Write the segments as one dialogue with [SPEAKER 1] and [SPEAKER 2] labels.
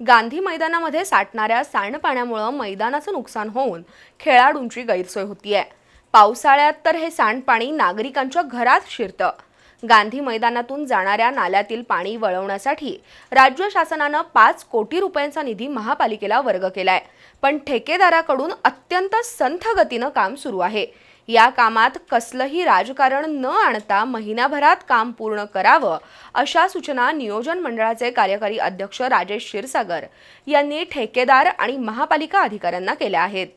[SPEAKER 1] गांधी मैदानामध्ये साठणाऱ्या सांडपाण्यामुळं मैदानाचं नुकसान होऊन खेळाडूंची गैरसोय होतीये. पावसाळ्यात तर हे सांडपाणी नागरिकांच्या घरात शिरतं. गांधी मैदानातून जाणाऱ्या नाल्यातील पाणी वळवण्यासाठी राज्य शासनानं पाच कोटी रुपयांचा निधी महापालिकेला वर्ग केलाय. पण ठेकेदाराकडून अत्यंत संथ गतीनं काम सुरू आहे. या कामात कसलंही राजकारण न आणता महिनाभरात काम पूर्ण करावं अशा सूचना नियोजन मंडळाचे कार्यकारी अध्यक्ष राजेश क्षीरसागर यांनी ठेकेदार आणि महापालिका अधिकाऱ्यांना केल्या आहेत.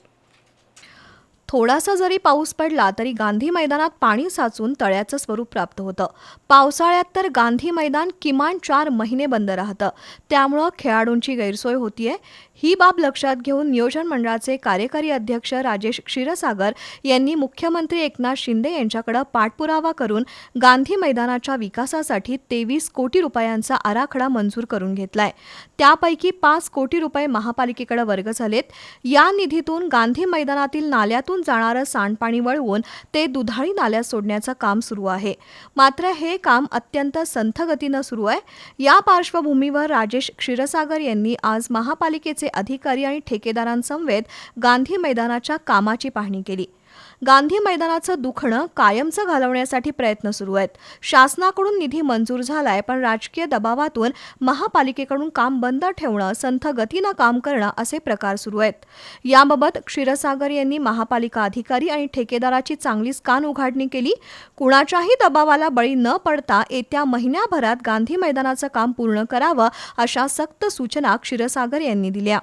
[SPEAKER 2] थोडासा जरी पाऊस पडला तरी गांधी मैदानात पाणी साचून तळ्याचं स्वरूप प्राप्त होतं. पावसाळ्यात तर गांधी मैदान किमान चार महिने बंद राहतं. त्यामुळं खेळाडूंची गैरसोय होतीये. ही बाब लक्षात घेऊन नियोजन मंडळाचे कार्यकारी अध्यक्ष राजेश क्षीरसागर यांनी मुख्यमंत्री एकनाथ शिंदे यांच्याकडे पाठपुरावा करून गांधी मैदानाच्या विकासासाठी तेवीस कोटी रुपयांचा आराखडा मंजूर करून घेतलाय. त्यापैकी पाच कोटी रुपये महापालिकेकडे वर्ग झालेत. या निधीतून गांधी मैदानातील नाल्यातून जाणारं सांडपाणी वळवून ते दुधाळी नाल्यात सोडण्याचं काम सुरू आहे. मात्र हे काम अत्यंत संथ गतीनं सुरू आहे. या पार्श्वभूमीवर राजेश क्षीरसागर यांनी आज महापालिकेचे अधिकारी आणि ठेकेदारांसमवेत गांधी मैदानाच्या कामाची पाहणी केली. गांधी मैदानाचं दुखणं कायमचं घालवण्यासाठी प्रयत्न सुरू आहेत. शासनाकडून निधी मंजूर झालाय पण राजकीय दबावातून महापालिकेकडून काम बंद ठेवणं संथ गतीनं काम करणं असे प्रकार सुरू आहेत. याबाबत क्षीरसागर यांनी महापालिका अधिकारी आणि ठेकेदाराची चांगलीच कान उघाडणी केली. कुणाच्याही दबावाला बळी न पडता येत्या महिन्याभरात गांधी मैदानाचं काम पूर्ण करावं अशा सक्त सूचना क्षीरसागर यांनी दिल्या.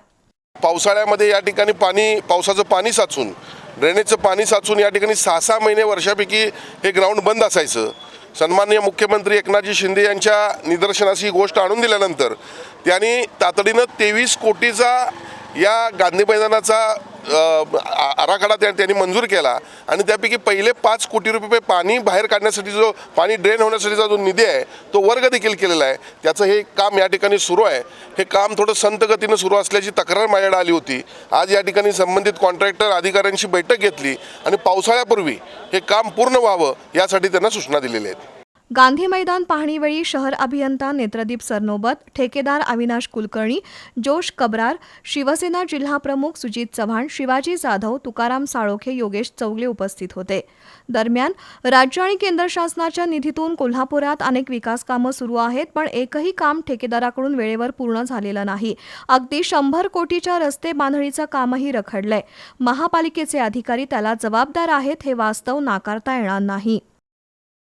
[SPEAKER 3] पावसाळ्यामध्ये या ठिकाणी पाणी पावसाचं पाणी साचून ड्रेनेजचं पाणी साचून या ठिकाणी सहा सहा महिने वर्षापैकी हे ग्राउंड बंद असायचं. सन्माननीय मुख्यमंत्री एकनाथजी शिंदे यांच्या निदर्शनास ही गोष्ट आणून दिल्यानंतर त्यांनी तातडीनं तेवीस कोटीचा या गांधी मैदानाचा आराखडा त्या- त्यांनी मंजूर केला आणि त्यापैकी पहिले पाच कोटी रुपये पाणी बाहेर काढण्यासाठी जो पाणी ड्रेन होण्यासाठीचा जो निधी आहे तो वर्ग देखील केलेला आहे. त्याचं हे काम या ठिकाणी सुरू आहे. हे काम थोडं संतगतीनं सुरू असल्याची तक्रार माझ्याकडे आली होती. आज या ठिकाणी संबंधित कॉन्ट्रॅक्टर अधिकाऱ्यांची बैठक घेतली आणि पावसाळ्यापूर्वी हे काम पूर्ण व्हावं यासाठी त्यांना सूचना दिलेल्या आहेत.
[SPEAKER 2] गांधी मैदान पाहणीवेळी शहर अभियंता नेत्रदीप सरनोबत ठेकेदार अविनाश कुलकर्णी जोश कबरार शिवसेना जिल्हा प्रमुख सुजित चव्हाण शिवाजी जाधव तुकाराम साळोखे योगेश चौगले उपस्थित होते. दरम्यान राज्य आणि केंद्र शासनाच्या निधीतून कोल्हापुरात अनेक विकास कामं सुरू आहेत पण एकही काम ठेकेदाराकडून वेळेवर पूर्ण झालेलं नाही. अगदी शंभर कोटीच्या रस्ते बांधणीचं कामही रखडलंय. महापालिकेचे अधिकारी त्याला जबाबदार आहेत हे वास्तव नाकारता येणार नाही.